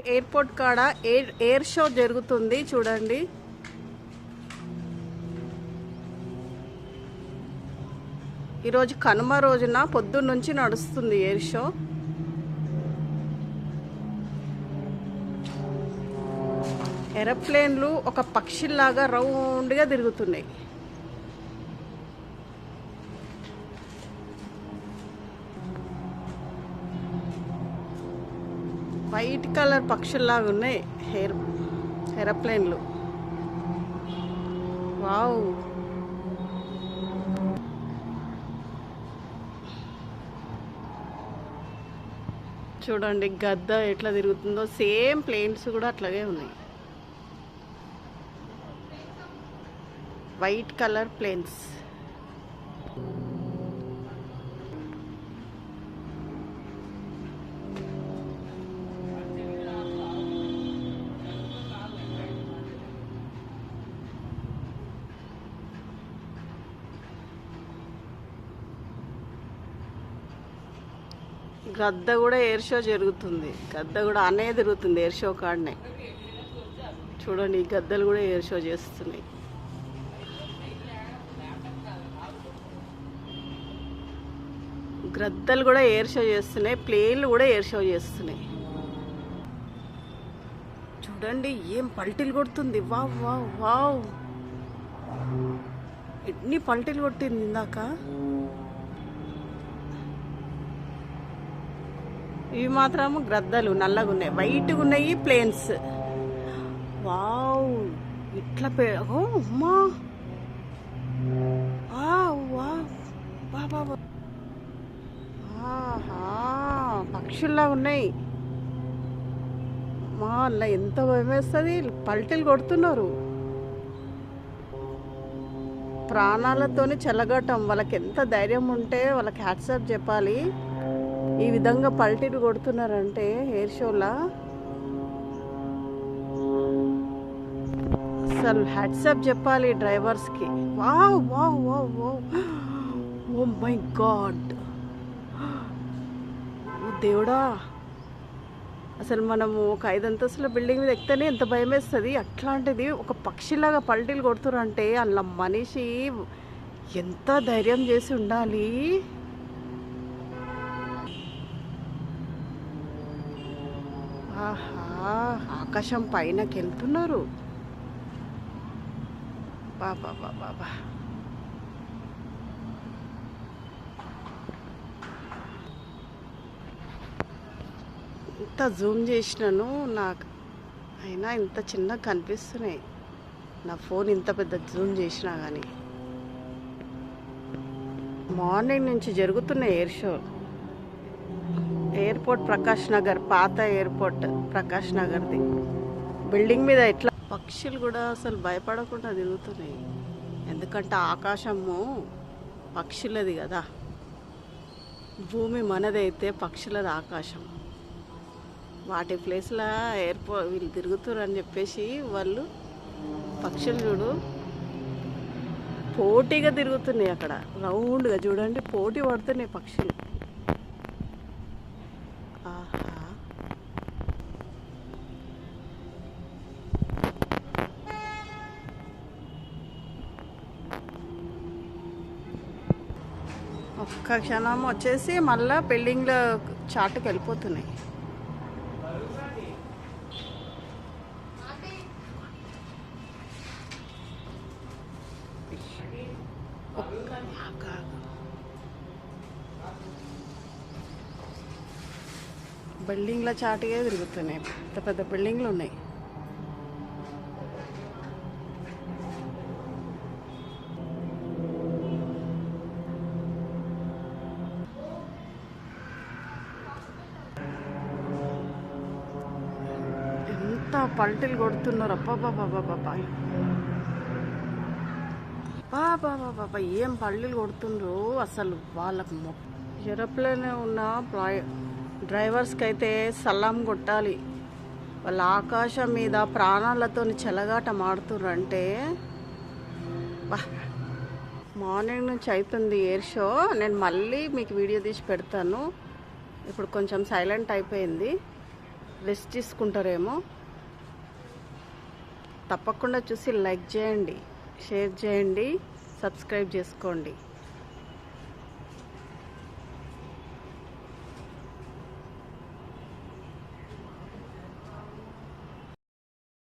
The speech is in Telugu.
ఎయిర్పోర్ట్ కాడ ఎయిర్ ఎయిర్ షో జరుగుతుంది చూడండి. ఈరోజు కనుమ రోజున పొద్దున్న నుంచి నడుస్తుంది ఎయిర్ షో. ఎరోప్లేన్లు ఒక పక్షిలాగా రౌండ్గా తిరుగుతున్నాయి. వైట్ కలర్ పక్షుల్లాగా ఉన్నాయి. హెయిర్ ఏరోప్లేన్లు వావ్. చూడండి గద్ద ఎట్లా తిరుగుతుందో. సేమ్ ప్లేన్స్ కూడా అట్లాగే ఉన్నాయి. White colour planes. గద్ద కూడా ఎయిర్ షో జరుగుతుంది. గద్ద కూడా అనే తిరుగుతుంది ఎయిర్ షో కాడనే. చూడండి ఈ గద్దలు కూడా ఎయిర్ షో చేస్తున్నాయి. గ్రద్దలు కూడా ఎయిర్ షో చేస్తున్నాయి ప్లేన్లు కూడా ఎయిర్ షో చేస్తున్నాయి. చూడండి ఏం పల్టీలు కొడుతుంది. Wow wow wow. ఎన్ని పల్టీలు కొట్టింది ఇందాక? ఇవి మాత్రం గ్రద్దలు నల్లగా ఉన్నాయి వైట్గా ఉన్నాయి ప్లేన్స్ వావ్! ఇట్లా పే ఓ అమ్మా! ఆహా! పక్షుల్లా ఉన్నాయి. మా అలా ఎంత భయం వేస్తుంది. పల్టీలు కొడుతున్నారు. ప్రాణాలతోనే చెలగటం వాళ్ళకి ఎంత ధైర్యం ఉంటే వాళ్ళకి హ్యాట్సాప్ చెప్పాలి. ఈ విధంగా పల్టీలు కొడుతున్నారంటే హెయిర్ షోలా? అసలు హ్యాట్సాప్ చెప్పాలి డ్రైవర్స్కి. Wow wow wow wow. Oh my god. దేవుడా. అసలు మనము ఒక ఐదు అంతస్తుల బిల్డింగ్ మీద ఎక్కితేనే ఎంత భయం వేస్తుంది అట్లాంటిది ఒక పక్షిలాగా పల్టీలు కొడుతురంటే అలా మనిషి ఎంత ధైర్యం చేసి ఉండాలి? ఆహా ఆకాశం పైనకి వెళ్తున్నారు బాబా బాబా బా ఇంత జూమ్ చేసినాను నాకు అయినా ఇంత చిన్నగా కనిపిస్తున్నాయి. నా ఫోన్ ఇంత పెద్ద జూమ్ చేసినా కానీ మార్నింగ్ నుంచి జరుగుతున్నాయి air show airport Prakash Nagar పాత ఎయిర్పోర్ట్ ప్రకాష్ నగర్ది. బిల్డింగ్ మీద ఎట్లా పక్షులు కూడా అసలు భయపడకుండా తిరుగుతున్నాయి. ఎందుకంటే ఆకాశము పక్షులది కదా. భూమి మనదైతే పక్షులది ఆకాశం. వాటి ప్లేస్లో ఎయిర్పో వీళ్ళు తిరుగుతున్నారు అని చెప్పేసి వాళ్ళు పక్షులు చూడు పోటీగా తిరుగుతున్నాయి అక్కడ. రౌండ్గా చూడండి పోటీ పడుతున్నాయి పక్షులు ఆహా ఒక్క క్షణం వచ్చేసి మళ్ళీ బిల్డింగ్లో చాటుకు వెళ్ళిపోతున్నాయి. బిల్డింగ్ల చాటుగా తిరుగుతున్నాయి. పెద్ద పెద్ద బిల్డింగ్లు ఉన్నాయి. ఎంత పల్టీలు కొడుతున్నారు. అబ్బాబాబాబాబా బాబా ఏం పల్లీలు కొడుతుండ్రు? అసలు వాళ్ళకు ఎరోప్లేన్ ఉన్న డ్రైవర్స్కి అయితే సలాం కొట్టాలి. వాళ్ళ ఆకాశం మీద ప్రాణాలతో చెలగాట మాడుతుర్రంటే అంటే మార్నింగ్ నుంచి అవుతుంది ఎయిర్ షో. నేను మళ్ళీ మీకు వీడియో తీసి పెడతాను. ఇప్పుడు కొంచెం సైలెంట్ అయిపోయింది. రెస్ట్ తీసుకుంటారేమో. తప్పకుండా చూసి లైక్ చేయండి షేర్ చేయండి సబ్స్క్రైబ్ చేసుకోండి.